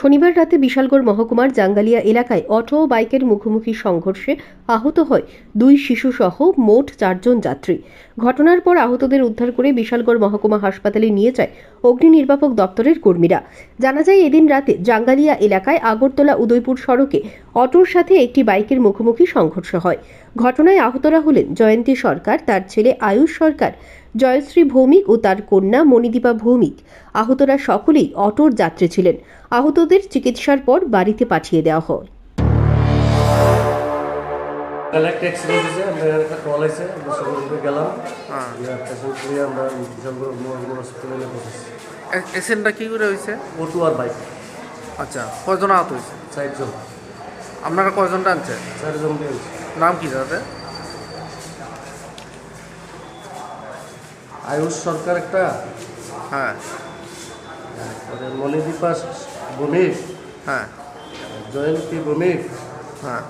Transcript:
শনিবার রাতে বিশালগড় মহকুমার জাঙ্গালিয়া এলাকায় অটো ও বাইকের মুখোমুখি সংঘর্ষে আহত হয়। দুই শিশুসহ মোট চারজন যাত্রী। ঘটনার পর আহতদের উদ্ধার করে বিশালগড় মহকুমা হাসপাতালে নিয়ে যায় অগ্নি নির্বাপক দপ্তরের কর্মীরা। জানা যায়, এদিন রাতে জাঙ্গালিয়া এলাকায় আগরতলা উদয়পুর সড়কে অটোর সাথে একটি বাইকের মুখোমুখি সংঘর্ষ হয়। ঘটনায় আহতরা হলেন জয়ন্তী সরকার, তার ছেলে আয়ুষ সরকার, জয়শ্রী ভৌমিক ও তার কন্যা মণিদীপা ভৌমিক। আহতরা সকলেই অটোর যাত্রী ছিলেন। আহতদের চিকিৎসার পর বাড়িতে পাঠিয়ে দেওয়া হয়। একটা আমরা কল আছে আমরা সবাই গেলাম। হ্যাঁ। পেশেন্ট নিয়ে আমরা বিশালগড় মহানগর হসপিটালে নিয়ে বসেছি এক্সিডেন্টটা কি করে হয়েছে? অটো আর বাইক আচ্ছা আহত হয়েছে? চারজন। আপনারা কয়জন টানছে চারজন নাম কি তাদের? আয়ুষ সরকার একটা? হ্যাঁ। তারপরে মণিদীপা ভূমিক হ্যাঁ। জয়ন্তী ভূমিক হ্যাঁ।